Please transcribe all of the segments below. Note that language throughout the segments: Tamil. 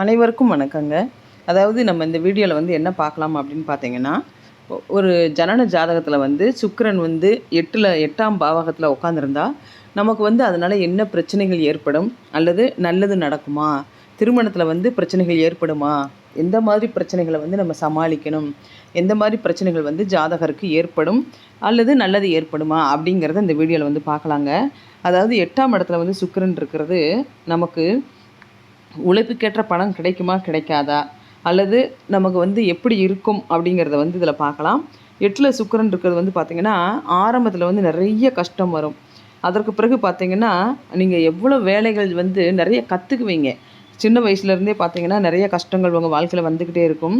அனைவருக்கும் வணக்கங்க. அதாவது நம்ம இந்த வீடியோவில் வந்து என்ன பார்க்கலாம் அப்படின்னு பார்த்தீங்கன்னா ஒரு ஜனன ஜாதகத்தில் வந்து சுக்கரன் வந்து எட்டில் எட்டாம் பாவகத்தில் உட்காந்துருந்தா நமக்கு வந்து அதனால் என்ன பிரச்சனைகள் ஏற்படும்? அல்லது நல்லது நடக்குமா? திருமணத்தில் வந்து பிரச்சனைகள் ஏற்படுமா? எந்த மாதிரி பிரச்சனைகளை வந்து நம்ம சமாளிக்கணும்? எந்த மாதிரி பிரச்சனைகள் வந்து ஜாதகருக்கு ஏற்படும்? அல்லது நல்லது ஏற்படுமா? அப்படிங்கிறத இந்த வீடியோவில் வந்து பார்க்கலாங்க. அதாவது எட்டாம் இடத்துல வந்து சுக்கரன் இருக்கிறது நமக்கு உழைப்புக்கேற்ற பணம் கிடைக்குமா கிடைக்காதா? அல்லது நமக்கு வந்து எப்படி இருக்கும் அப்படிங்கிறத வந்து இதில் பார்க்கலாம். எட்டில் சுக்கரன் இருக்கிறது வந்து பார்த்திங்கன்னா ஆரம்பத்தில் வந்து நிறைய கஷ்டம் வரும். அதற்கு பிறகு பார்த்திங்கன்னா நீங்கள் எவ்வளோ வேலைகள் வந்து நிறைய கற்றுக்குவீங்க சின்ன வயசுலேருந்தே பார்த்தீங்கன்னா நிறைய கஷ்டங்கள் உங்கள் வாழ்க்கையில் வந்துக்கிட்டே இருக்கும்.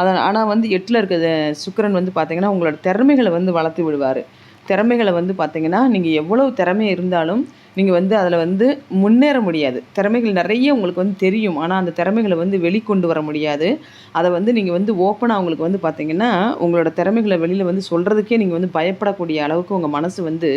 அதை ஆனால் வந்து எட்டில் இருக்கிற சுக்கரன் வந்து பார்த்தீங்கன்னா உங்களோட திறமைகளை வந்து வளர்த்து விடுவார். திறமைகளை வந்து பார்த்தீங்கன்னா நீங்கள் எவ்வளவு திறமை இருந்தாலும் நீங்கள் வந்து அதில் வந்து முன்னேற முடியாது. திறமைகள் நிறைய உங்களுக்கு வந்து தெரியும். ஆனால் அந்த திறமைகளை வந்து வெளிக்கொண்டு வர முடியாது. அதை வந்து நீங்கள் வந்து ஓப்பனாக உங்களுக்கு வந்து பார்த்தீங்கன்னா உங்களோட திறமைகளை வெளியில் வந்து சொல்கிறதுக்கே நீங்கள் வந்து பயப்படக்கூடிய அளவுக்கு உங்கள் மனசு வந்து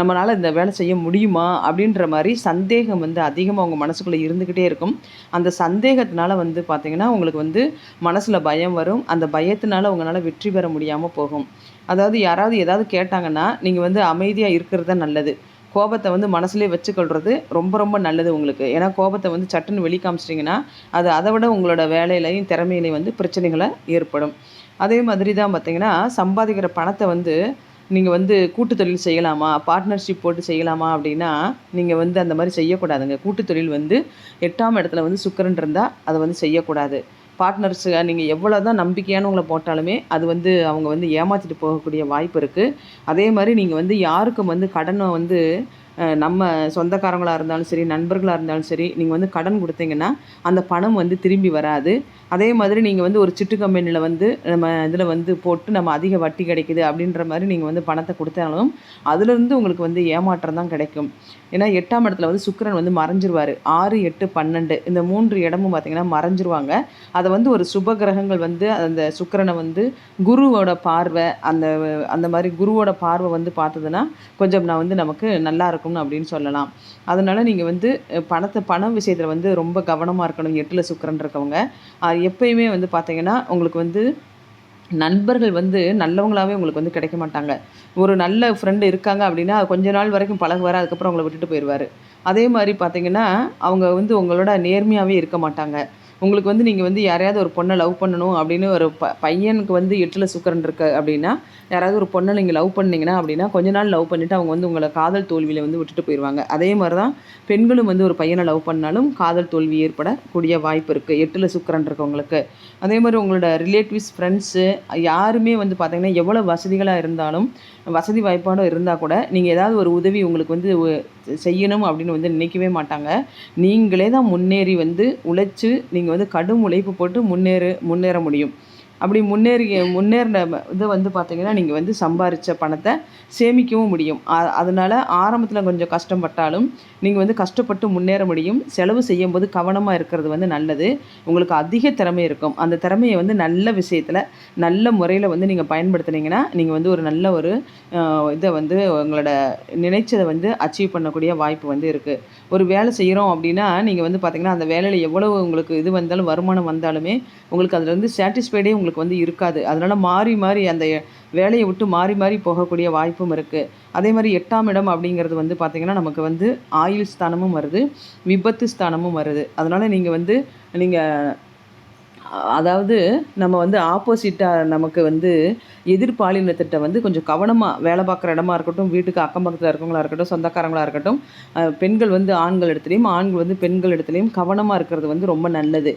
நம்மளால் இந்த வேலை செய்ய முடியுமா? அப்படின்ற மாதிரி சந்தேகம் வந்து அதிகமாக உங்கள் மனசுக்குள்ளே இருந்துக்கிட்டே இருக்கும். அந்த சந்தேகத்தினால வந்து பார்த்தீங்கன்னா உங்களுக்கு வந்து மனசில் பயம் வரும். அந்த பயத்தினால உங்களால் வெற்றி பெற முடியாமல் போகும். அதாவது யாராவது ஏதாவது கேட்டாங்கன்னா நீங்கள் வந்து அமைதியாக இருக்கிறது தான் நல்லது. கோபத்தை வந்து மனசுலேயே வச்சுக்கொள்வது ரொம்ப ரொம்ப நல்லது உங்களுக்கு. ஏன்னா கோபத்தை வந்து சட்டுன்னு வெளிக்காமிச்சிட்டிங்கன்னா அது அதை விட உங்களோட வேலையிலையும் திறமையிலையும் வந்து பிரச்சனைகளை ஏற்படும். அதே மாதிரி தான் பார்த்தீங்கன்னா சம்பாதிக்கிற பணத்தை வந்து நீங்கள் வந்து கூட்டு தொழில் செய்யலாமா? பார்ட்னர்ஷிப் போட்டு செய்யலாமா அப்படின்னா நீங்கள் வந்து அந்த மாதிரி செய்யக்கூடாதுங்க. கூட்டு தொழில் வந்து எட்டாம் இடத்துல வந்து சுக்கரன் இருந்தால் அதை வந்து செய்யக்கூடாது. பார்ட்னர்ஸு நீங்கள் எவ்வளோ தான் நம்பிக்கையானவங்களை போட்டாலுமே அது வந்து அவங்க வந்து ஏமாற்றிட்டு போகக்கூடிய வாய்ப்பு இருக்குது அதே மாதிரி நீங்கள் வந்து யாருக்கும் வந்து கடனை வந்து நம்ம சொந்தக்காரங்களாக இருந்தாலும் சரி நண்பர்களாக இருந்தாலும் சரி நீங்கள் வந்து கடன் கொடுத்தீங்கன்னா அந்த பணம் வந்து திரும்பி வராது. அதே மாதிரி நீங்கள் வந்து ஒரு சிட்டு கம்பெனியில் வந்து நம்ம இதில் வந்து போட்டு நம்ம அதிக வட்டி கிடைக்குது அப்படின்ற மாதிரி நீங்கள் வந்து பணத்தை கொடுத்தாலும் அதுலேருந்து உங்களுக்கு வந்து ஏமாற்றம் தான் கிடைக்கும். ஏன்னா எட்டாம் இடத்துல வந்து சுக்கிரன் வந்து மறைஞ்சிருவார். ஆறு எட்டு பன்னெண்டு இந்த மூன்று இடமும் பார்த்தீங்கன்னா மறைஞ்சிருவாங்க. அதை வந்து ஒரு சுப கிரகங்கள் வந்து அந்த சுக்கரனை வந்து குருவோட பார்வை அந்த அந்த மாதிரி குருவோட பார்வை வந்து பார்த்ததுன்னா கொஞ்சம் நான் வந்து நமக்கு நல்லா இருக்கும்னு அப்படின்னு சொல்லலாம். அதனால் நீங்கள் வந்து பணத்தை பணம் விஷயத்தில் வந்து ரொம்ப கவனமாக இருக்கணும். எட்டில் சுக்கரன் இருக்கவங்க. அது எப்பயுமே வந்து பார்த்தீங்கன்னா உங்களுக்கு வந்து நண்பர்கள் வந்து நல்லவங்களாகவே உங்களுக்கு வந்து கிடைக்க மாட்டாங்க. ஒரு நல்ல ஃப்ரெண்டு இருக்காங்க அப்படின்னா கொஞ்ச நாள் வரைக்கும் பழகுவார் அதுக்கப்புறம் அவங்கள விட்டுட்டு போயிடுவார் அதே மாதிரி பார்த்தீங்கன்னா அவங்க வந்து உங்களோட நேர்மையாகவே இருக்க மாட்டாங்க. உங்களுக்கு வந்து நீங்கள் வந்து யாரையாவது ஒரு பொண்ணை லவ் பண்ணணும் அப்படின்னு ஒரு ப பையனுக்கு வந்து எட்டில் சுக்கரன் இருக்கு அப்படின்னா யாராவது ஒரு பொண்ணை நீங்கள் லவ் பண்ணிங்கன்னா அப்படின்னா கொஞ்ச நாள் லவ் பண்ணிவிட்டு அவங்க வந்து உங்களை காதல் தோல்வியில் வந்து விட்டுட்டு போயிடுவாங்க அதே மாதிரி தான் பெண்களும் வந்து ஒரு பையனை லவ் பண்ணாலும் காதல் தோல்வி ஏற்படக்கூடிய வாய்ப்பு இருக்குது எட்டில் சுக்கரன் இருக்கவங்களுக்கு. அதே மாதிரி உங்களோட ரிலேட்டிவ்ஸ் ஃப்ரெண்ட்ஸு யாருமே வந்து பார்த்திங்கன்னா எவ்வளோ வசதிகளாக இருந்தாலும் வசதி வாய்ப்பாடும் இருந்தால் கூட நீங்கள் ஏதாவது ஒரு உதவி உங்களுக்கு வந்து செய்யணும் அப்படின்னு வந்து நினைக்கவே மாட்டாங்க. நீங்களே தான் முன்னேறி வந்து உழைச்சி நீங்கள் வந்து கடும் உழைப்பு போட்டு முன்னேறு முன்னேற முடியும். அப்படி முன்னேறி முன்னேறின இது வந்து பார்த்தீங்கன்னா நீங்கள் வந்து சம்பாரித்த பணத்தை சேமிக்கவும் முடியும். அதனால் அதனால ஆரம்பத்தில் கொஞ்சம் கஷ்டப்பட்டாலும் நீங்கள் வந்து கஷ்டப்பட்டு முன்னேற முடியும். செலவு செய்யும்போது கவனமாக இருக்கிறது வந்து நல்லது. உங்களுக்கு அதிக திறமை இருக்கும். அந்த திறமையை வந்து நல்ல விஷயத்தில் நல்ல முறையில் வந்து நீங்கள் பயன்படுத்துனீங்கன்னா நீங்கள் வந்து ஒரு நல்ல ஒரு இதை வந்து உங்களோட நினைச்சதை வந்து அச்சீவ் பண்ணக்கூடிய வாய்ப்பு வந்து இருக்குது ஒரு வேலை செய்கிறோம் அப்படின்னா நீங்கள் வந்து பார்த்தீங்கன்னா அந்த வேலையில் எவ்வளவு உங்களுக்கு இது வந்தாலும் வருமானம் வந்தாலுமே உங்களுக்கு அதில் வந்து சாட்டிஸ்ஃபைடே உங்களுக்கு வந்து இருக்காது. அதனால் மாறி மாறி அந்த வேலையை விட்டு மாறி மாறி போகக்கூடிய வாய்ப்பும் இருக்குது அதே மாதிரி எட்டாம் இடம் அப்படிங்கிறது வந்து பார்த்திங்கன்னா நமக்கு வந்து ஆயுள் ஸ்தானமும் வருது விபத்து ஸ்தானமும் வருது. அதனால் நீங்கள் வந்து நீங்கள் அதாவது நம்ம வந்து ஆப்போசிட்டாக நமக்கு வந்து எதிர்பாலினத்திட்ட வந்து கொஞ்சம் கவனமாக வேலை பார்க்குற இடமா இருக்கட்டும் வீட்டுக்கு அக்கம் பக்கத்தில் இருக்கவங்களா இருக்கட்டும் சொந்தக்காரங்களாக இருக்கட்டும் பெண்கள் வந்து ஆண்கள் இடத்துலையும் ஆண்கள் வந்து பெண்கள் இடத்துலையும் கவனமாக இருக்கிறது வந்து ரொம்ப நல்லது.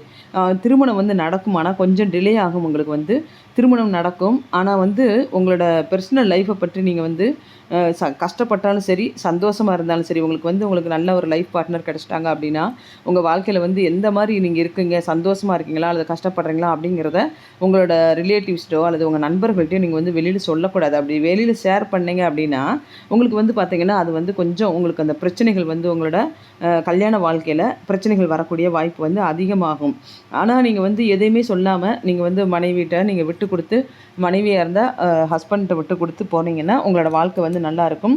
திருமணம் வந்து நடக்கும். ஆனால் கொஞ்சம் டிலே ஆகும் உங்களுக்கு வந்து. திருமணம் நடக்கும். ஆனால் வந்து உங்களோட பர்சனல் லைஃப்பை பற்றி நீங்கள் வந்து ச கஷ்டப்பட்டாலும் சரி சந்தோஷமாக இருந்தாலும் சரி உங்களுக்கு வந்து உங்களுக்கு நல்ல ஒரு லைஃப் பார்ட்னர் கிடச்சிட்டாங்க அப்படின்னா உங்கள் வாழ்க்கையில் வந்து எந்த மாதிரி நீங்கள் இருக்கீங்க? சந்தோஷமாக இருக்கீங்களா? அல்லது கஷ்டப்படுறீங்களா? அப்படிங்கிறத உங்களோட ரிலேட்டிவ்ஸ்டோ அல்லது உங்கள் யார்கிட்டையும் நீங்கள் வந்து வெளியில் சொல்லக்கூடாது. அப்படி வெளியில் ஷேர் பண்ணீங்க அப்படின்னா உங்களுக்கு வந்து பார்த்தீங்கன்னா அது வந்து கொஞ்சம் உங்களுக்கு அந்த பிரச்சனைகள் வந்து உங்களோட கல்யாண வாழ்க்கையில் பிரச்சனைகள் வரக்கூடிய வாய்ப்பு வந்து அதிகமாகும். ஆனால் நீங்கள் வந்து எதையுமே சொல்லாமல் நீங்கள் வந்து மனைவிட்ட நீங்கள் விட்டு கொடுத்து மனைவியாக இருந்தால் ஹஸ்பண்ட்டை விட்டு கொடுத்து போனீங்கன்னா உங்களோட வாழ்க்கை வந்து நல்லாயிருக்கும்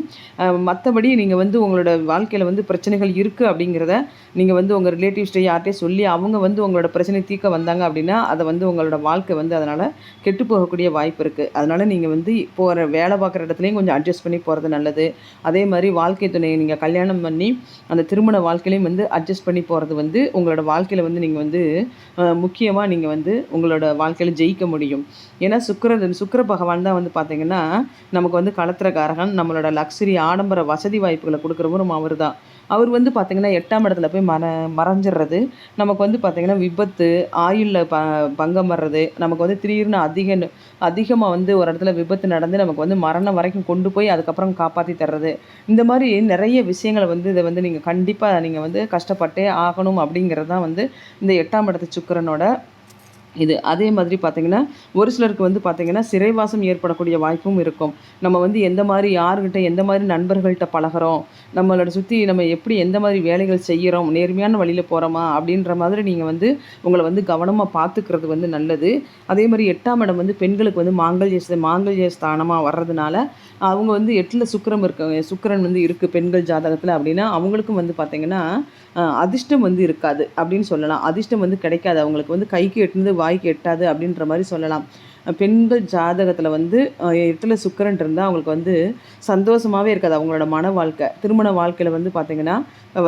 மற்றபடி நீங்கள் வந்து உங்களோட வாழ்க்கையில் வந்து பிரச்சனைகள் இருக்குது அப்படிங்கிறத நீங்கள் வந்து உங்கள் ரிலேட்டிவ்ஸ்ட்டை யார்கிட்டயும் சொல்லி அவங்க வந்து உங்களோட பிரச்சனை தீர்க்க வந்தாங்க அப்படின்னா அதை வந்து உங்களோட வாழ்க்கை வந்து அதனால் கெட்டு போகக்கூடிய வாய்ப்பு இருக்குது அதனால் நீங்கள் வந்து போகிற வேலை பார்க்குற இடத்துலையும் கொஞ்சம் அட்ஜஸ்ட் பண்ணி போகிறது நல்லது. அதே மாதிரி வாழ்க்கை துணையை நீங்கள் கல்யாணம் பண்ணி அந்த திருமண வாழ்க்கையிலையும் வந்து அட்ஜஸ்ட் பண்ணி போகிறது வந்து உங்களோட வாழ்க்கையில் வந்து நீங்கள் வந்து முக்கியமாக நீங்கள் வந்து உங்களோட வாழ்க்கையில் ஜெயிக்க முடியும். ஏன்னா சுக்கர சுக்கர பகவான் தான் வந்து பார்த்தீங்கன்னா நமக்கு வந்து களத்திரக்காரகன் நம்மளோட லக்ஸரி ஆடம்பர வசதி வாய்ப்புகளை கொடுக்குறவரும் அவர் தான் அவர் வந்து பார்த்திங்கன்னா எட்டாம் இடத்துல போய் மற மறைஞ்சிடுறது நமக்கு வந்து பார்த்திங்கன்னா விபத்து ஆயுளில் ப பங்கம் வர்றது நமக்கு வந்து திடீர்னு அதிக அதிகமாக வந்து ஒரு இடத்துல விபத்து நடந்து நமக்கு வந்து மரணம் வரைக்கும் கொண்டு போய் அதுக்கப்புறம் காப்பாற்றி தர்றது. இந்த மாதிரி நிறைய விஷயங்களை வந்து இதை வந்து நீங்கள் கண்டிப்பாக நீங்கள் வந்து கஷ்டப்பட்டே ஆகணும் அப்படிங்கிறது தான் வந்து இந்த எட்டாம் இடத்து சுக்கரனோட இது அதே மாதிரி பார்த்திங்கன்னா ஒரு சிலருக்கு வந்து பார்த்திங்கன்னா சிறைவாசம் ஏற்படக்கூடிய வாய்ப்பும் இருக்கும். நம்ம வந்து எந்த மாதிரி யாருக்கிட்ட எந்த மாதிரி நண்பர்கள்ட்ட பழகுறோம்? நம்மளோட சுற்றி நம்ம எப்படி எந்த மாதிரி வேலைகள் செய்கிறோம் நேர்மையான வழியில் போகிறோமா அப்படின்ற மாதிரி நீங்கள் வந்து உங்களை வந்து கவனமாக பார்த்துக்கிறது வந்து நல்லது. அதே மாதிரி எட்டாம் இடம் வந்து பெண்களுக்கு வந்து மாங்கல்ய மாங்கல்ய ஸ்தானமாக வர்றதுனால அவங்க வந்து எட்டில் சுக்கரம் இருக்க சுக்கிரன் வந்து இருக்குது பெண்கள் ஜாதகத்தில் அப்படின்னா அவங்களுக்கும் வந்து பார்த்திங்கன்னா அதிர்ஷ்டம் வந்து இருக்காது அப்படின்னு சொல்லலாம். அதிர்ஷ்டம் வந்து கிடைக்காது. அவங்களுக்கு வந்து கைக்கு எட்டுனது வாய்க்கு எட்டாது அப்படின்ற மாதிரி சொல்லலாம். பெண்கள் ஜாதகத்தில் வந்து இடத்துல சுக்கரன் இருந்தால் அவங்களுக்கு வந்து சந்தோஷமாகவே இருக்காது. அவங்களோட மன வாழ்க்கை திருமண வாழ்க்கையில் வந்து பார்த்திங்கன்னா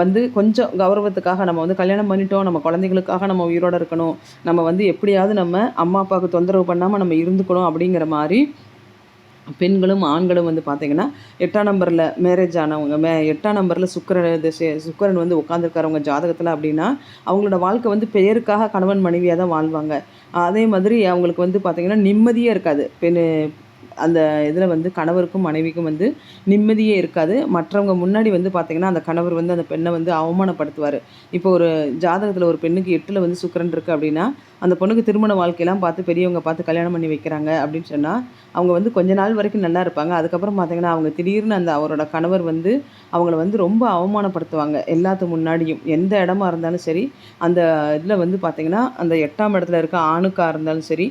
வந்து கொஞ்சம் கௌரவத்துக்காக நம்ம வந்து கல்யாணம் பண்ணிட்டோம். நம்ம குழந்தைகளுக்காக நம்ம உயிரோட இருக்கணும். நம்ம வந்து எப்படியாவது நம்ம அம்மா அப்பாவுக்கு தொந்தரவு பண்ணாமல் நம்ம இருந்துக்கணும் அப்படிங்கிற மாதிரி பெண்களும் ஆண்களும் வந்து பார்த்தீங்கன்னா எட்டாம் நம்பரில் மேரேஜ் ஆனவங்க மே எட்டாம் நம்பரில் சுக்கரன் திசை சுக்கரன் வந்து உட்காந்துருக்காரவங்க ஜாதகத்தில் அப்படின்னா அவங்களோட வாழ்க்கை வந்து பெயருக்காக கணவன் மனைவியாக தான் வாழ்வாங்க. அதே மாதிரி அவங்களுக்கு வந்து பார்த்திங்கன்னா நிம்மதியே இருக்காது. பெண் அந்த இதில் வந்து கணவருக்கும் மனைவிக்கும் வந்து நிம்மதியே இருக்காது. மற்றவங்க முன்னாடி வந்து பார்த்திங்கன்னா அந்த கணவர் வந்து அந்த பெண்ணை வந்து அவமானப்படுத்துவார். இப்போ ஒரு ஜாதகத்தில் ஒரு பெண்ணுக்கு எட்டில் வந்து சுக்கரன் இருக்குது அப்படின்னா அந்த பொண்ணுக்கு திருமண வாழ்க்கையெல்லாம் பார்த்து பெரியவங்க பார்த்து கல்யாணம் பண்ணி வைக்கிறாங்க அப்படின்னு சொன்னால் அவங்க வந்து கொஞ்ச நாள் வரைக்கும் நல்லா இருப்பாங்க. அதுக்கப்புறம் பார்த்தீங்கன்னா அவங்க திடீர்னு அந்த அவரோட கணவர் வந்து அவங்கள வந்து ரொம்ப அவமானப்படுத்துவாங்க. எல்லாத்து முன்னாடியும் எந்த இடமா இருந்தாலும் சரி அந்த இதில் வந்து பார்த்திங்கன்னா அந்த எட்டாம் இடத்துல இருக்க ஆணுக்காக இருந்தாலும் சரி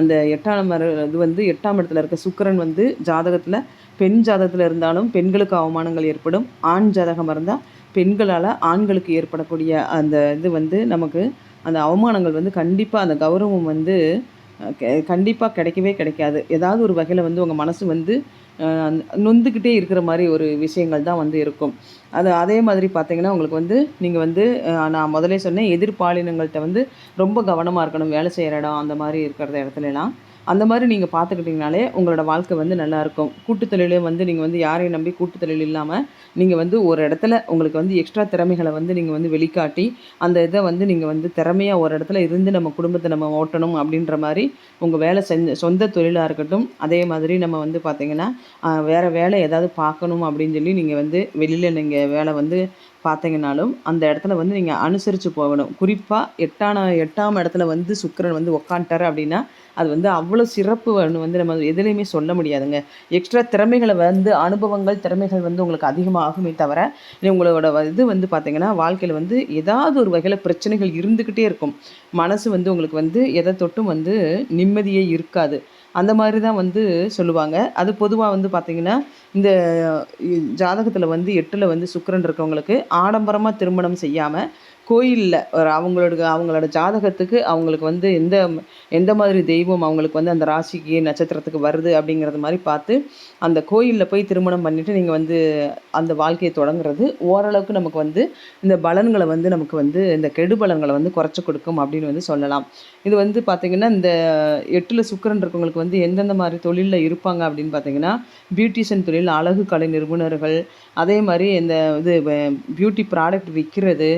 அந்த எட்டாம் இது வந்து எட்டாம் இடத்துல இருக்க சுக்கிரன் வந்து ஜாதகத்தில் பெண் ஜாதகத்தில் இருந்தாலும் பெண்களுக்கு அவமானங்கள் ஏற்படும். ஆண் ஜாதகம் இருந்தால் பெண்களால் ஆண்களுக்கு ஏற்படக்கூடிய அந்த இது வந்து நமக்கு அந்த அவமானங்கள் வந்து கண்டிப்பாக அந்த கௌரவம் வந்து கண்டிப்பாக கிடைக்கவே கிடைக்காது. ஏதாவது ஒரு வகையில் வந்து உங்கள் மனசு வந்து நொந்துக்கிட்டே இருக்கிற மாதிரி ஒரு விஷயங்கள் தான் வந்து இருக்கும். அது அதே மாதிரி பார்த்தீங்கன்னா உங்களுக்கு வந்து நீங்கள் வந்து நான் முதலே சொன்னேன் எதிர்பாலினங்கள்கிட்ட வந்து ரொம்ப கவனமாக இருக்கணும் வேலை செய்கிற இடம் அந்த மாதிரி இருக்கிற இடத்துலலாம். அந்த மாதிரி நீங்கள் பார்த்துக்கிட்டிங்கனாலே உங்களோட வாழ்க்கை வந்து நல்லாயிருக்கும் கூட்டுத்தொழிலே வந்து நீங்கள் வந்து யாரையும் நம்பி கூட்டுத்தொழில் இல்லாமல் நீங்கள் வந்து ஒரு இடத்துல உங்களுக்கு வந்து எக்ஸ்ட்ரா திறமைகளை வந்து நீங்கள் வந்து வெளிக்காட்டி அந்த இதை வந்து நீங்கள் வந்து திறமையாக ஒரு இடத்துல இருந்து நம்ம குடும்பத்தை நம்ம ஓட்டணும் அப்படின்ற மாதிரி உங்கள் வேலை செஞ்ச சொந்த தொழிலாக இருக்கட்டும் அதே மாதிரி நம்ம வந்து பார்த்திங்கன்னா வேறு வேலை ஏதாவது பார்க்கணும் அப்படின்னு சொல்லி நீங்கள் வந்து வெளியில் நீங்கள் வேலை வந்து பார்த்தீங்கனாலும் அந்த இடத்துல வந்து நீங்கள் அனுசரித்து போகணும். குறிப்பாக எட்டான எட்டாம் இடத்துல வந்து சுக்கரன் வந்து உக்காந்துட்டாரு அப்படின்னா அது வந்து அவ்வளோ சிறப்பு வந்து நம்ம எதுலேயுமே சொல்ல முடியாதுங்க. எக்ஸ்ட்ரா திறமைகளை வந்து அனுபவங்கள் திறமைகள் வந்து உங்களுக்கு அதிகமாகுமே தவிர உங்களோட இது வந்து பார்த்தீங்கன்னா வாழ்க்கையில் வந்து ஏதாவது ஒரு வகையில் பிரச்சனைகள் இருந்துக்கிட்டே இருக்கும். மனசு வந்து உங்களுக்கு வந்து எதை தொட்டும் வந்து நிம்மதியே இருக்காது. அந்த மாதிரி தான் வந்து சொல்லுவாங்க. அது பொதுவாக வந்து பார்த்திங்கன்னா இந்த ஜாதகத்தில் வந்து எட்டில் வந்து சுக்கரன் இருக்கவங்களுக்கு ஆடம்பரமாக திருமணம் செய்யாமல் கோயிலில் ஒரு அவங்களோட அவங்களோட ஜாதகத்துக்கு அவங்களுக்கு வந்து எந்த எந்த மாதிரி தெய்வம் அவங்களுக்கு வந்து அந்த ராசிக்கு நட்சத்திரத்துக்கு வருது அப்படிங்கிறது மாதிரி பார்த்து அந்த கோயிலில் போய் திருமணம் பண்ணிவிட்டு நீங்கள் வந்து அந்த வாழ்க்கையை தொடங்குறது ஓரளவுக்கு நமக்கு வந்து இந்த பலன்களை வந்து நமக்கு வந்து இந்த கெடு பலன்களை வந்து குறைச்சி கொடுக்கும் அப்படின்னு வந்து சொல்லலாம். இது வந்து பார்த்திங்கன்னா இந்த எட்டில் சுக்கிரன் இருக்கவங்களுக்கு வந்து எந்தெந்த மாதிரி தொழிலில் இருப்பாங்க அப்படின்னு பார்த்தீங்கன்னா பியூட்டிஷியன் தொழில் அழகு கலை நிபுணர்கள் அதே மாதிரி இந்த இது பியூட்டி ப்ராடக்ட் விற்கிறது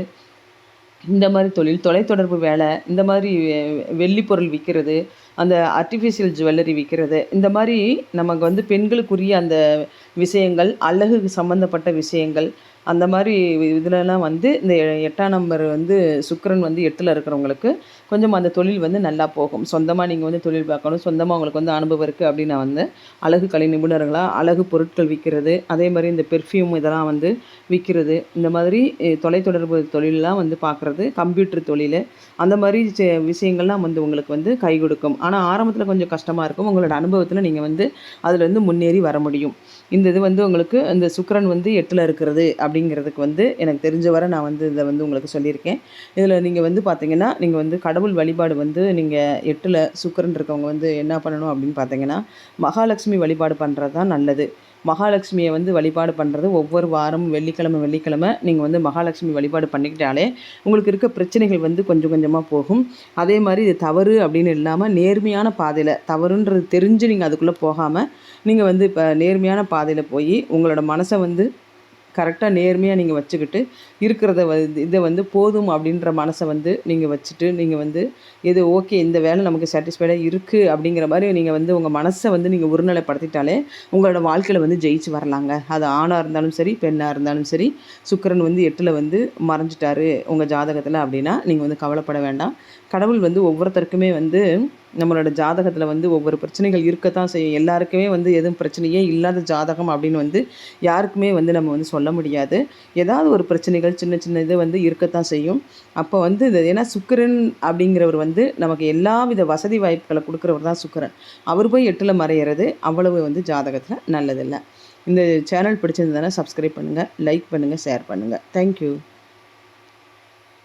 இந்த மாதிரி தொழில் தொலைத்தொடர்பு வேலை இந்த மாதிரி வெள்ளி பொருள் விற்கிறது அந்த ஆர்டிஃபிஷியல் ஜுவல்லரி விற்கிறது இந்த மாதிரி நமக்கு வந்து பெண்களுக்குரிய அந்த விஷயங்கள் அழகுக்கு சம்மந்தப்பட்ட விஷயங்கள் அந்த மாதிரி இதுலலாம் வந்து இந்த எட்டாம் நம்பர் வந்து சுக்கரன் வந்து எட்டில் இருக்கிறவங்களுக்கு கொஞ்சம் அந்த தொழில் வந்து நல்லா போகும். சொந்தமாக நீங்கள் வந்து தொழில் பார்க்கணும். சொந்தமாக உங்களுக்கு வந்து அனுபவம் இருக்குது அப்படின்னா வந்து அழகு கலை நிபுணர்களாக அழகு பொருட்கள் விற்கிறது அதே மாதிரி இந்த பெர்ஃப்யூம் இதெல்லாம் வந்து விற்கிறது இந்த மாதிரி தொலைத்தொடர்பு தொழிலெலாம் வந்து பார்க்குறது கம்ப்யூட்டர் தொழில் அந்த மாதிரி விஷயங்கள்லாம் வந்து உங்களுக்கு வந்து கை கொடுக்கும். ஆனால் ஆரம்பத்தில் கொஞ்சம் கஷ்டமாக இருக்கும். உங்களோட அனுபவத்தில் நீங்கள் வந்து அதில் வந்து முன்னேறி வர முடியும். இந்த இது வந்து உங்களுக்கு இந்த சுக்கரன் வந்து எட்டில் இருக்கிறது அப்படிங்கிறதுக்கு வந்து எனக்கு தெரிஞ்ச வரை நான் வந்து இதை வந்து உங்களுக்கு சொல்லியிருக்கேன். இதில் நீங்கள் வந்து பார்த்தீங்கன்னா நீங்கள் வந்து கடவுள் வழிபாடு வந்து நீங்கள் எட்டில் சுக்கரன் இருக்கவங்க வந்து என்ன பண்ணணும் அப்படின்னு பார்த்தீங்கன்னா மகாலட்சுமி வழிபாடு பண்ணுறது தான் நல்லது. மகாலட்சுமியை வந்து வழிபாடு பண்ணுறது ஒவ்வொரு வாரமும் வெள்ளிக்கிழமை வெள்ளிக்கிழமை நீங்கள் வந்து மகாலட்சுமி வழிபாடு பண்ணிக்கிட்டாலே உங்களுக்கு இருக்க பிரச்சனைகள் வந்து கொஞ்சம் கொஞ்சமாக போகும். அதே மாதிரி இது தவறு அப்படின்னு இல்லாமல் நேர்மையான பாதையில் தவறுன்றது தெரிஞ்சு நீங்கள் அதுக்குள்ளே போகாமல் நீங்கள் வந்து இப்போ நேர்மையான பாதையில் போய் உங்களோட மனசை வந்து கரெக்டாக நேர்மையாக நீங்கள் வச்சுக்கிட்டு இருக்கிறத வந்து இதை வந்து போதும் அப்படின்ற மனசை வந்து நீங்கள் வச்சுட்டு நீங்கள் வந்து இது ஓகே இந்த வேலை நமக்கு சாட்டிஸ்ஃபைடாக இருக்குது அப்படிங்கிற மாதிரி நீங்கள் வந்து உங்கள் மனசை வந்து நீங்கள் ஒருநிலைப்படுத்திட்டாலே உங்களோட வாழ்க்கையில் வந்து ஜெயிச்சு வரலாங்க. அது ஆணாக இருந்தாலும் சரி பெண்ணாக இருந்தாலும் சரி சுக்கரன் வந்து எட்டில் வந்து மறைஞ்சிட்டாரு உங்கள் ஜாதகத்தில் அப்படின்னா நீங்கள் வந்து கவலைப்பட வேண்டாம். கடவுள் வந்து ஒவ்வொருத்தருக்குமே வந்து நம்மளோட ஜாதகத்தில் வந்து ஒவ்வொரு பிரச்சனைகள் இருக்கத்தான் செய்யும். எல்லாருக்குமே வந்து எதுவும் பிரச்சனையே இல்லாத ஜாதகம் அப்படின்னு வந்து யாருக்குமே வந்து நம்ம வந்து சொல்ல முடியாது. ஏதாவது ஒரு பிரச்சனைகள் சின்ன சின்ன இது வந்து இருக்கத்தான் செய்யும். அப்போ வந்து இது ஏன்னா சுக்கரன் அப்படிங்கிறவர் வந்து நமக்கு எல்லா வித வசதி வாய்ப்புகளை கொடுக்குறவர் தான் சுக்கரன். அவர் போய் எட்டில் மறையிறது அவ்வளவு வந்து ஜாதகத்தில் நல்லதில்லை. இந்த சேனல் பிடிச்சிருந்ததுன்னா சப்ஸ்கிரைப் பண்ணுங்கள் லைக் பண்ணுங்கள் ஷேர் பண்ணுங்கள் தேங்க்யூ